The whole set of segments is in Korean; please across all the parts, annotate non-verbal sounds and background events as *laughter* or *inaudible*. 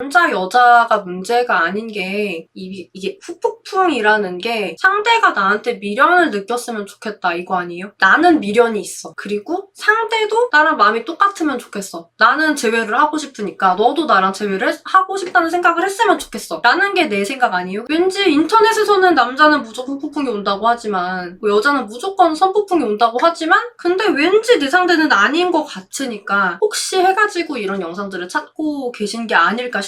남자 여자가 문제가 아닌 게 이, 이게 후폭풍이라는 게 상대가 나한테 미련을 느꼈으면 좋겠다 이거 아니에요? 나는 미련이 있어. 그리고 상대도 나랑 마음이 똑같으면 좋겠어. 나는 재회를 하고 싶으니까 너도 나랑 재회를 했- 하고 싶다는 생각을 했으면 좋겠어. 라는 게 내 생각 아니에요? 왠지 인터넷에서는 남자는 무조건 후폭풍이 온다고 하지만 뭐 여자는 무조건 선폭풍이 온다고 하지만 근데 왠지 내 상대는 아닌 것 같으니까 혹시 해가지고 이런 영상들을 찾고 계신 게 아닐까 싶어요.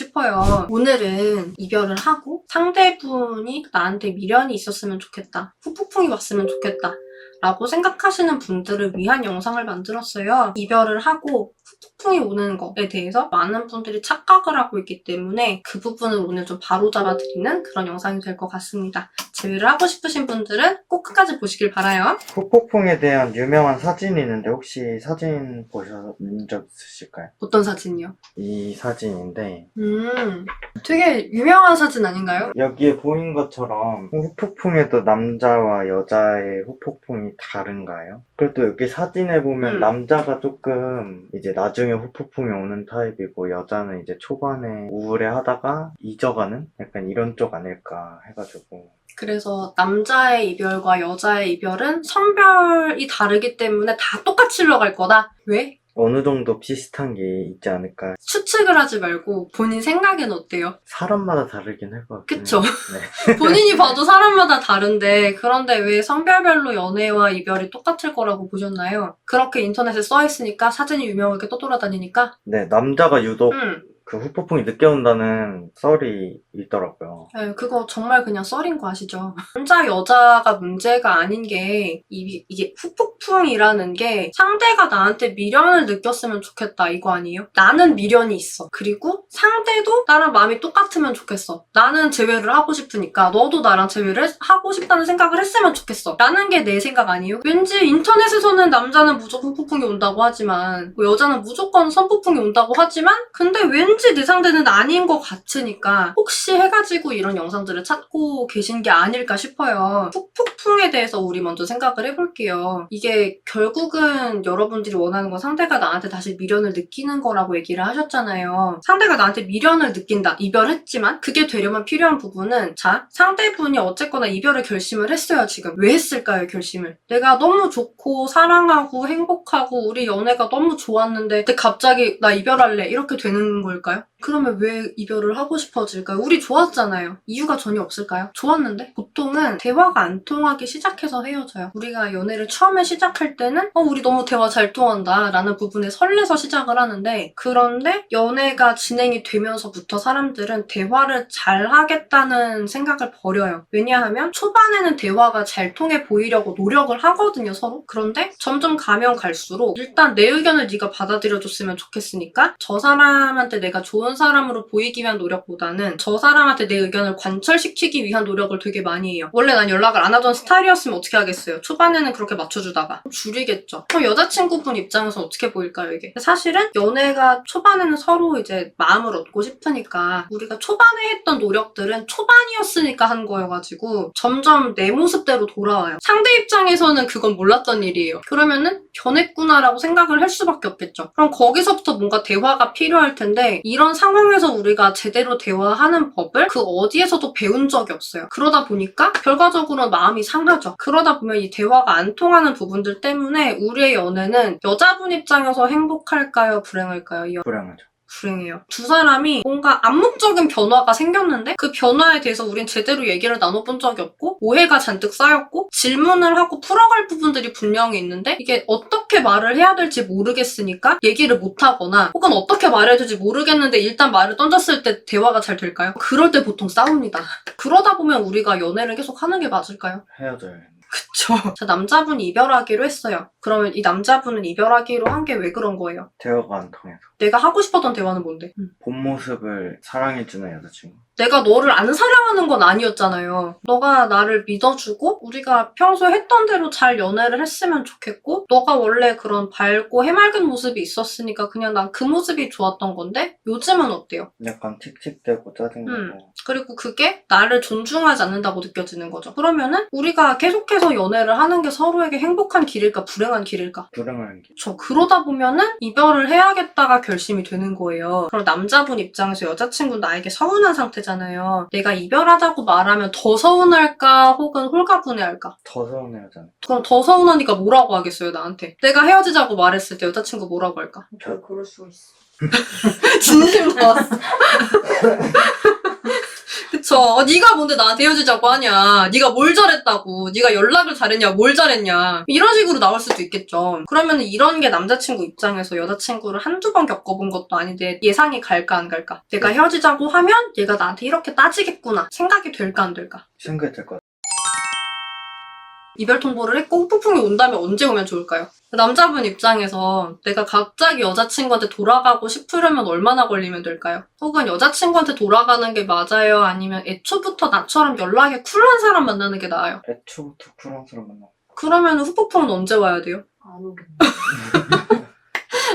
오늘은 이별을 하고 상대분이 나한테 미련이 있었으면 좋겠다. 후폭풍이 왔으면 좋겠다. 라고 생각하시는 분들을 위한 영상을 만들었어요. 이별을 하고 후폭풍이 오는 것에 대해서 많은 분들이 착각을 하고 있기 때문에 그 부분을 오늘 좀 바로잡아 드리는 그런 영상이 될 것 같습니다. 제외를 하고 싶으신 분들은 꼭 끝까지 보시길 바라요. 후폭풍에 대한 유명한 사진이 있는데 혹시 사진 보신 적 있으실까요? 어떤 사진이요? 이 사진인데 음, 되게 유명한 사진 아닌가요? 여기에 보인 것처럼 후폭풍에도 남자와 여자의 후폭풍이 다른가요? 그래도 여기 사진에 보면 음. 남자가 조금 이제 나중에 후폭풍이 오는 타입이고 여자는 이제 초반에 우울해 하다가 잊어가는 약간 이런 쪽 아닐까 해가지고 그래서 남자의 이별과 여자의 이별은 성별이 다르기 때문에 다 똑같이 흘러갈 거다. 왜? 어느 정도 비슷한 게 있지 않을까 추측을 하지 말고 본인 생각엔 어때요? 사람마다 다르긴 할 것 같아요. 그쵸? *laughs* 네. 본인이 *laughs* 봐도 사람마다 다른데 그런데 왜 성별별로 연애와 이별이 똑같을 거라고 보셨나요? 그렇게 인터넷에 써 있으니까 사진이 유명하게 떠돌아다니니까 네, 남자가 유독 음, 그 후폭풍이 늦게 온다는 썰이 있더라고요. 네, 그거 정말 그냥 썰인 거 아시죠? 남자 여자가 문제가 아닌 게 이, 이게 후폭풍이라는 게 상대가 나한테 미련을 느꼈으면 좋겠다 이거 아니에요? 나는 미련이 있어. 그리고 상대도 나랑 마음이 똑같으면 좋겠어. 나는 재회를 하고 싶으니까 너도 나랑 했- 하고 싶다는 생각을 했으면 좋겠어. 라는 게 내 생각 아니에요? 왠지 인터넷에서는 남자는 무조건 후폭풍이 온다고 하지만 뭐 여자는 무조건 선폭풍이 온다고 하지만 근데 왠지 내 상대는 아닌 것 같으니까 혹시 해가지고 이런 영상들을 찾고 계신 게 아닐까 싶어요. 후폭풍에 대해서 우리 먼저 생각을 해볼게요. 이게 결국은 여러분들이 원하는 건 상대가 나한테 다시 미련을 느끼는 거라고 얘기를 하셨잖아요. 상대가 나한테 미련을 느낀다. 이별했지만 그게 되려면 필요한 부분은 자 상대분이 어쨌거나 이별을 결심을 했어요 지금. 왜 했을까요 결심을? 내가 너무 좋고 사랑하고 행복하고 우리 연애가 너무 좋았는데 근데 갑자기 나 이별할래 이렇게 되는 걸까요? 그러면 왜 이별을 하고 싶어질까요? 우리 좋았잖아요. 이유가 전혀 없을까요? 좋았는데? 보통은 대화가 안 통하기 시작해서 헤어져요. 우리가 연애를 처음에 시작할 때는 어, 우리 너무 대화 잘 통한다 라는 부분에 설레서 시작을 하는데 그런데 연애가 진행이 되면서부터 사람들은 대화를 잘 하겠다는 생각을 버려요. 왜냐하면 초반에는 대화가 잘 통해 보이려고 노력을 하거든요, 서로. 그런데 점점 가면 갈수록 일단 내 의견을 네가 받아들여줬으면 좋겠으니까 저 사람한테 내가 좋은 사람으로 보이기 위한 노력보다는 저 사람한테 내 의견을 관철시키기 위한 노력을 되게 많이 해요. 원래 난 연락을 안 하던 스타일이었으면 어떻게 하겠어요? 초반에는 그렇게 맞춰주다가 줄이겠죠. 그럼 여자친구분 입장에서 어떻게 보일까요, 이게? 사실은 연애가 초반에는 서로 이제 마음을 얻고 싶으니까 우리가 초반에 했던 노력들은 초반이었으니까 한 거여가지고 점점 내 모습대로 돌아와요. 상대 입장에서는 그건 몰랐던 일이에요. 그러면은 변했구나라고 생각을 할 수밖에 없겠죠. 그럼 거기서부터 뭔가 대화가 필요할 텐데 이런 상황에서 우리가 제대로 대화하는 법을 그 어디에서도 배운 적이 없어요. 그러다 보니까 결과적으로 마음이 상하죠. 그러다 보면 이 대화가 안 통하는 부분들 때문에 우리의 연애는 여자분 입장에서 행복할까요? 불행할까요? 이 불행하죠. 불행해요. 두 사람이 뭔가 암묵적인 변화가 생겼는데 그 변화에 대해서 우린 제대로 얘기를 나눠본 적이 없고 오해가 잔뜩 쌓였고 질문을 하고 풀어갈 부분들이 분명히 있는데 이게 어떻게 말을 해야 될지 모르겠으니까 얘기를 못하거나 혹은 어떻게 말해야 될지 모르겠는데 일단 말을 던졌을 때 대화가 잘 될까요? 그럴 때 보통 싸웁니다. 그러다 보면 우리가 연애를 계속 하는 게 맞을까요? 헤어져요. 그쵸. *laughs* 자, 남자분이 이별하기로 했어요. 그러면 이 남자분은 이별하기로 한 게 왜 그런 거예요? 대화가 안 통해서. 내가 하고 싶었던 대화는 뭔데? 본 모습을 사랑해주는 여자친구. 내가 너를 안 사랑하는 건 아니었잖아요. 너가 나를 믿어주고 우리가 평소에 했던 대로 잘 연애를 했으면 좋겠고 너가 원래 그런 밝고 해맑은 모습이 있었으니까 그냥 난 그 모습이 좋았던 건데 요즘은 어때요? 약간 칙칙대고 짜증나고 음. 그리고 그게 나를 존중하지 않는다고 느껴지는 거죠. 그러면은 우리가 계속해서 연애를 하는 게 서로에게 행복한 길일까 불행한 길일까? 불행한 게저 그러다 보면은 이별을 해야겠다가 결심이 되는 거예요. 그럼 남자분 입장에서 여자친구 나에게 서운한 상태잖아요. 내가 이별하자고 말하면 더 서운할까 혹은 홀가분해할까? 더 서운해하잖아. 그럼 더 서운하니까 뭐라고 하겠어요 나한테? 내가 헤어지자고 말했을 때 여자친구 뭐라고 할까? 저 그럴 수가 있어. *laughs* 진심 나왔어. *laughs* 그쵸. 어, 네가 뭔데 나한테 헤어지자고 하냐. 네가 뭘 잘했다고. 네가 연락을 잘했냐. 뭘 잘했냐. 이런 식으로 나올 수도 있겠죠. 그러면 이런 게 남자친구 입장에서 여자친구를 한두 번 겪어본 것도 아닌데 예상이 갈까 안 갈까. 내가 헤어지자고 하면 얘가 나한테 이렇게 따지겠구나. 생각이 될까 안 될까. 생각될 것 같아. 이별 통보를 했고 폭풍이 온다면 언제 오면 좋을까요? 남자분 입장에서 내가 갑자기 여자친구한테 돌아가고 싶으려면 얼마나 걸리면 될까요? 혹은 여자친구한테 돌아가는 게 맞아요? 아니면 애초부터 나처럼 연락이 쿨한 사람 만나는 게 나아요? 애초부터 쿨한 사람 만나. 그러면 후폭풍은 언제 와야 돼요? 안 오겠네. *laughs*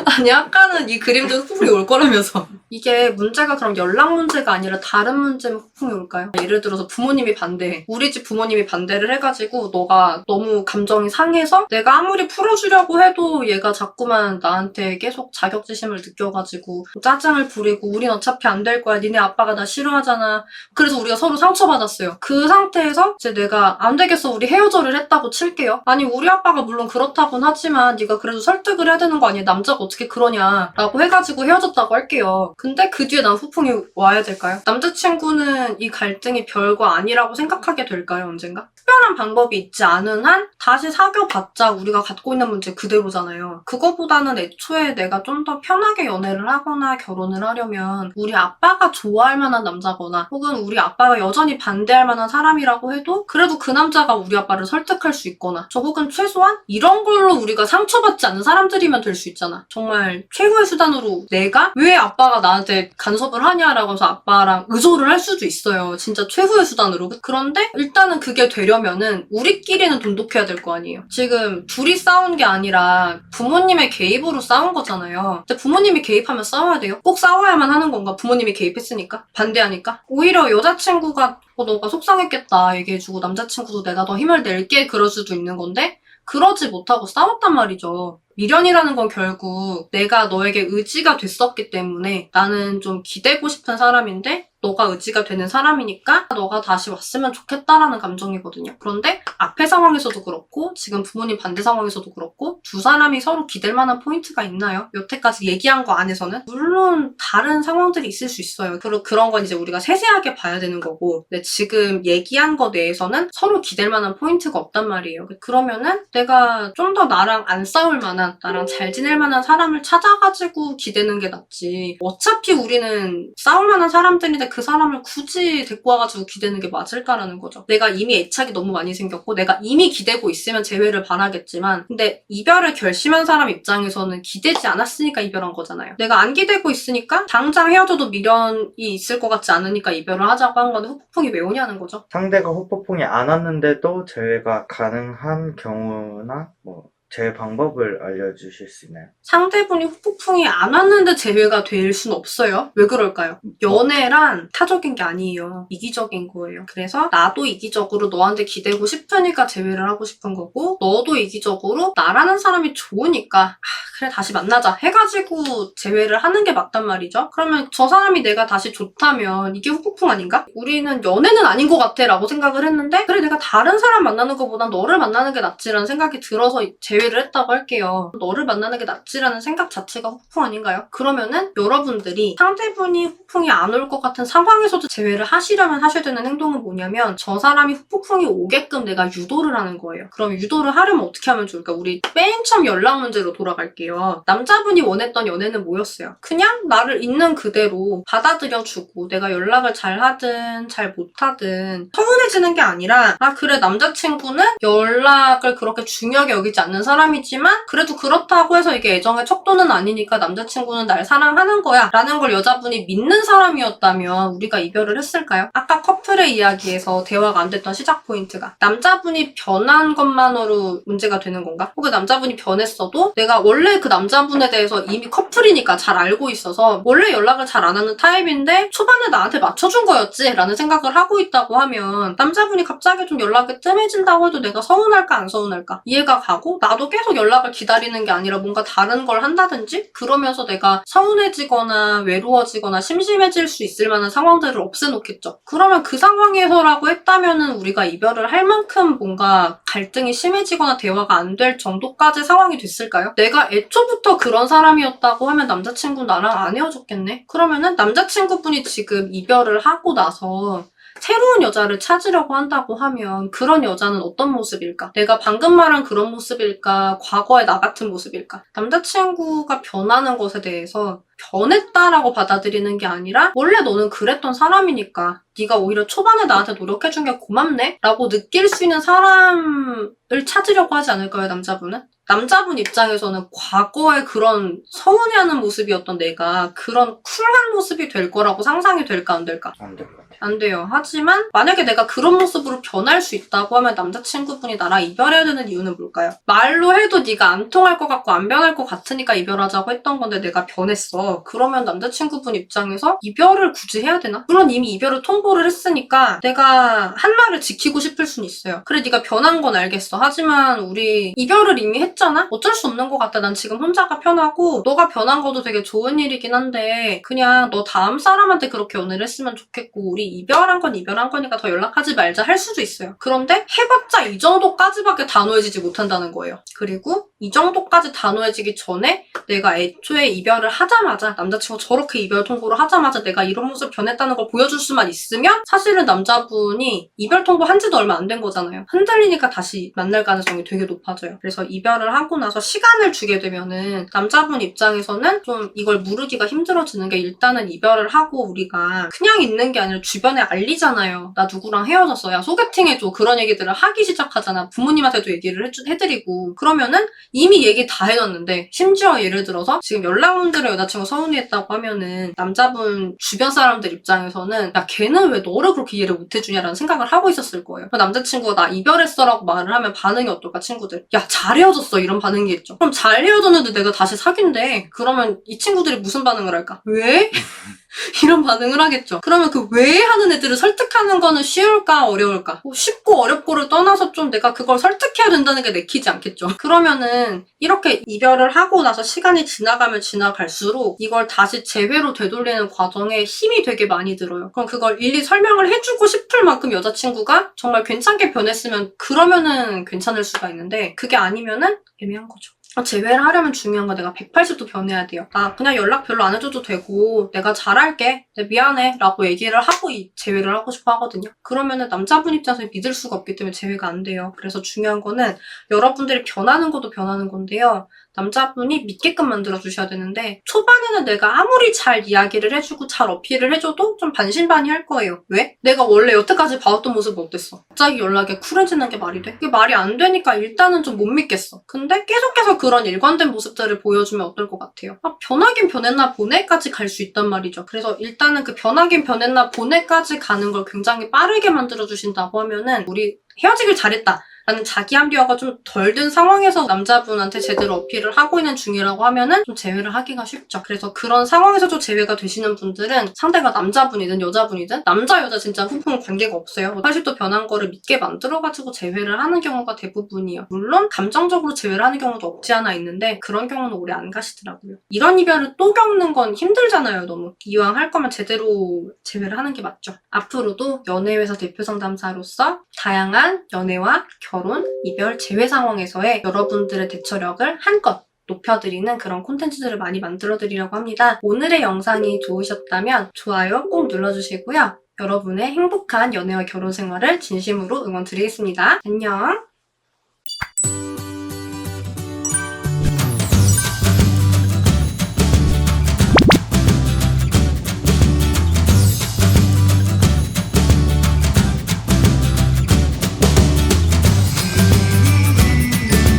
아니 아까는 이 그림도 후폭풍이 올 거라면서. 이게 문제가 그럼 연락 문제가 아니라 다른 문제면 후폭풍이 올까요? 예를 들어서 부모님이 반대해 우리 집 부모님이 반대를 해가지고 너가 너무 감정이 상해서 내가 아무리 풀어주려고 해도 얘가 자꾸만 나한테 계속 자격지심을 느껴가지고 짜증을 부리고 우린 어차피 안 될 거야. 니네 아빠가 나 싫어하잖아. 그래서 우리가 서로 상처받았어요. 그 상태에서 이제 내가 안 되겠어 우리 헤어져를 했다고 칠게요. 아니 우리 아빠가 물론 그렇다곤 하지만 네가 그래도 설득을 해야 되는 거 아니야 남자가 어떻게 그러냐라고 해가지고 헤어졌다고 할게요 근데 그 뒤에 난 후풍이 와야 될까요? 남자친구는 이 갈등이 별거 아니라고 생각하게 될까요 언젠가? 특별한 방법이 있지 않은 한 다시 사귀어봤자 우리가 갖고 있는 문제 그대로잖아요 그거보다는 애초에 내가 좀 더 편하게 연애를 하거나 결혼을 하려면 우리 아빠가 좋아할 만한 남자거나 혹은 우리 아빠가 여전히 반대할 만한 사람이라고 해도 그래도 그 남자가 우리 아빠를 설득할 수 있거나 저 혹은 최소한 이런 걸로 우리가 상처받지 않는 사람들이면 될 수 있잖아 정말 최후의 수단으로 내가 왜 아빠가 나한테 간섭을 하냐라고 해서 아빠랑 의존을 할 수도 있어요 진짜 최후의 수단으로 그런데 일단은 그게 되려면은 우리끼리는 돈독해야 될 거 아니에요 지금 둘이 싸운 게 아니라 부모님의 개입으로 싸운 거잖아요 근데 부모님이 개입하면 싸워야 돼요? 꼭 싸워야만 하는 건가? 부모님이 개입했으니까? 반대하니까? 오히려 여자친구가 어, 너가 속상했겠다 얘기해주고 남자친구도 내가 더 힘을 낼게 그럴 수도 있는 건데 그러지 못하고 싸웠단 말이죠. 미련이라는 건 결국 내가 너에게 의지가 됐었기 때문에 나는 좀 기대고 싶은 사람인데 너가 의지가 되는 사람이니까 너가 다시 왔으면 좋겠다라는 감정이거든요. 그런데 앞의 상황에서도 그렇고 지금 부모님 반대 상황에서도 그렇고 두 사람이 서로 기댈 만한 포인트가 있나요? 여태까지 얘기한 거 안에서는 물론 다른 상황들이 있을 수 있어요. 그리고 그런 건 이제 우리가 세세하게 봐야 되는 거고 근데 지금 얘기한 거 내에서는 서로 기댈 만한 포인트가 없단 말이에요. 그러면은 내가 좀 더 나랑 안 싸울 만한 나랑 잘 지낼 만한 사람을 찾아가지고 기대는 게 낫지. 어차피 우리는 싸울 만한 사람들인데 그 사람을 굳이 데리고 와가지고 기대는 게 맞을까라는 거죠. 내가 이미 애착이 너무 많이 생겼고 내가 이미 기대고 있으면 재회를 바라겠지만 근데 이별을 결심한 사람 입장에서는 기대지 않았으니까 이별한 거잖아요. 내가 안 기대고 있으니까 당장 헤어져도 미련이 있을 것 같지 않으니까 이별을 하자고 한 건데 후폭풍이 왜 오냐는 거죠. 상대가 후폭풍이 안 왔는데도 제외가 가능한 경우나 뭐 제외 방법을 알려주실 수 있나요? 상대분이 후폭풍이 안 왔는데 재회가 될 순 없어요. 왜 그럴까요? 연애란 타적인 게 아니에요. 이기적인 거예요. 그래서 나도 이기적으로 너한테 기대고 싶으니까 재회를 하고 싶은 거고 너도 이기적으로 나라는 사람이 좋으니까 아, 그래 다시 만나자 해가지고 재회를 하는 게 맞단 말이죠. 그러면 저 사람이 내가 다시 좋다면 이게 후폭풍 아닌가? 우리는 연애는 아닌 것 같아 라고 생각을 했는데 그래 내가 다른 사람 만나는 것보단 너를 만나는 게 낫지라는 생각이 들어서 재회 를 했다고 할게요. 너를 만나는 게 낫지라는 생각 자체가 후폭풍 아닌가요? 그러면은 여러분들이 상대분이 후폭풍이 안 올 것 같은 상황에서도 재회를 하시려면 하셔야 되는 행동은 뭐냐면 저 사람이 후폭풍이 오게끔 내가 유도를 하는 거예요. 그럼 유도를 하려면 어떻게 하면 좋을까? 우리 맨 처음 연락 문제로 돌아갈게요. 남자분이 원했던 연애는 뭐였어요? 그냥 나를 있는 그대로 받아들여주고 내가 연락을 잘 하든 잘 못하든 서운해지는 게 아니라 아 그래 남자친구는 연락을 그렇게 중요하게 여기지 않는 사람이지만 그래도 그렇다고 해서 이게 애정의 척도는 아니니까 남자친구는 날 사랑하는 거야 라는 걸 여자분이 믿는 사람이었다면 우리가 이별을 했을까요? 아까 커플의 이야기에서 대화가 안 됐던 시작 포인트가 남자분이 변한 것만으로 문제가 되는 건가? 혹은 남자분이 변했어도 내가 원래 그 남자분에 대해서 이미 커플이니까 잘 알고 있어서 원래 연락을 잘 안 하는 타입인데 초반에 나한테 맞춰준 거였지 라는 생각을 하고 있다고 하면 남자분이 갑자기 좀 연락이 뜸해진다고 해도 내가 서운할까 안 서운할까 이해가 가고 나도 계속 연락을 기다리는 게 아니라 뭔가 다른 걸 한다든지 그러면서 내가 서운해지거나 외로워지거나 심심해질 수 있을 만한 상황들을 없애놓겠죠. 그러면 그 상황에서라고 했다면은 우리가 이별을 할 만큼 뭔가 갈등이 심해지거나 대화가 안 될 정도까지 상황이 됐을까요? 내가 애초부터 그런 사람이었다고 하면 남자친구 나랑 안 헤어졌겠네? 그러면은 남자친구분이 지금 이별을 하고 나서 새로운 여자를 찾으려고 한다고 하면 그런 여자는 어떤 모습일까? 내가 방금 말한 그런 모습일까? 과거의 나 같은 모습일까? 남자친구가 변하는 것에 대해서 변했다라고 받아들이는 게 아니라 원래 너는 그랬던 사람이니까 네가 오히려 초반에 나한테 노력해준 게 고맙네? 라고 느낄 수 있는 사람을 찾으려고 하지 않을까요, 남자분은? 남자분 입장에서는 과거에 그런 서운해하는 모습이었던 내가 그런 쿨한 모습이 될 거라고 상상이 될까 안 될까? 안될것 같아요. 안 돼요. 하지만 만약에 내가 그런 모습으로 변할 수 있다고 하면 남자친구분이 나랑 이별해야 되는 이유는 뭘까요? 말로 해도 네가 안 통할 것 같고 안 변할 것 같으니까 이별하자고 했던 건데 내가 변했어. 그러면 남자친구분 입장에서 이별을 굳이 해야 되나? 물론 이미 이별을 통보를 했으니까 내가 한 말을 지키고 싶을 수는 있어요. 그래 네가 변한 건 알겠어. 하지만 우리 이별을 이미 했잖아? 어쩔 수 없는 것 같아. 난 지금 혼자가 편하고 너가 변한 것도 되게 좋은 일이긴 한데 그냥 너 다음 사람한테 그렇게 연애를 했으면 좋겠고 우리 이별한 건 이별한 거니까 더 연락하지 말자 할 수도 있어요. 그런데 해봤자 이 정도까지밖에 단호해지지 못한다는 거예요. 그리고 이 정도까지 단호해지기 전에 내가 애초에 이별을 하자마자 남자친구 저렇게 이별 통보를 하자마자 내가 이런 모습 변했다는 걸 보여줄 수만 있으면 사실은 남자분이 이별 통보 한 지도 얼마 안 된 거잖아요. 흔들리니까 다시 만날 가능성이 되게 높아져요. 그래서 이별을 하고 나서 시간을 주게 되면은 남자분 입장에서는 좀 이걸 무르기가 힘들어지는 게 일단은 이별을 하고 우리가 그냥 있는 게 아니라 주 변에 알리잖아요. 나 누구랑 헤어졌어. 야 소개팅해줘. 그런 얘기들을 하기 시작하잖아. 부모님한테도 얘기를 해주, 해드리고 그러면은 이미 얘기 다 해놨는데 심지어 예를 들어서 지금 연락 온 들의 여자친구 서운해했다고 하면은 남자분 주변 사람들 입장에서는 야 걔는 왜 너를 그렇게 이해를 못 해주냐라는 생각을 하고 있었을 거예요. 남자친구가 나 이별했어 라고 말을 하면 반응이 어떨까 친구들? 야 잘 헤어졌어 이런 반응이겠죠. 그럼 잘 헤어졌는데 내가 다시 사귄대. 그러면 이 친구들이 무슨 반응을 할까? 왜? *laughs* *laughs* 이런 반응을 하겠죠. 그러면 그 왜 하는 애들을 설득하는 거는 쉬울까 어려울까? 뭐 쉽고 어렵고를 떠나서 좀 내가 그걸 설득해야 된다는 게 내키지 않겠죠. 그러면은 이렇게 이별을 하고 나서 시간이 지나가면 지나갈수록 이걸 다시 재회로 되돌리는 과정에 힘이 되게 많이 들어요. 그럼 그걸 일일이 설명을 해주고 싶을 만큼 여자친구가 정말 괜찮게 변했으면 그러면은 괜찮을 수가 있는데 그게 아니면은 애매한 거죠. 아, 재회를 하려면 중요한 건 내가 180도 변해야 돼요. 아, 그냥 연락 별로 안 해줘도 되고, 내가 잘할게. 내 미안해. 라고 얘기를 하고 이 재회를 하고 싶어 하거든요. 그러면은 남자분 입장에서 믿을 수가 없기 때문에 재회가 안 돼요. 그래서 중요한 거는 여러분들이 변하는 것도 변하는 건데요. 남자분이 믿게끔 만들어 주셔야 되는데 초반에는 내가 아무리 잘 이야기를 해주고 잘 어필을 해줘도 좀 반신반의할 거예요. 왜? 내가 원래 여태까지 봐왔던 모습은 어땠어? 갑자기 연락에 쿨해지는 게 말이 돼? 그게 말이 안 되니까 일단은 좀 못 믿겠어. 근데 계속해서 그런 일관된 모습들을 보여주면 어떨 것 같아요? 아, 변하긴 변했나 보내까지 갈 수 있단 말이죠. 그래서 일단 은 그 변하긴 변했나 보내까지 가는 걸 굉장히 빠르게 만들어 주신다고 하면은 우리 헤어지길 잘했다. 라는 자기 합리화가 좀 덜 든 상황에서 남자분한테 제대로 어필을 하고 있는 중이라고 하면은 좀 제외를 하기가 쉽죠. 그래서 그런 상황에서도 제외가 되시는 분들은 상대가 남자분이든 여자분이든 남자 여자 진짜 후풍 관계가 없어요. 80도 변한 거를 믿게 만들어가지고 제외를 하는 경우가 대부분이에요. 물론 감정적으로 제외를 하는 경우도 없지 않아 있는데 그런 경우는 오래 안 가시더라고요. 이런 이별을 또 겪는 건 힘들잖아요. 너무 이왕 할 거면 제대로 제외를 하는 게 맞죠. 앞으로도 연애회사 대표 상담사로서 다양한 연애와 결혼, 이별, 재회 상황에서의 여러분들의 대처력을 한껏 높여드리는 그런 콘텐츠들을 많이 만들어드리려고 합니다. 오늘의 영상이 좋으셨다면 좋아요 꼭 눌러주시고요. 여러분의 행복한 연애와 결혼 생활을 진심으로 응원 드리겠습니다. 안녕!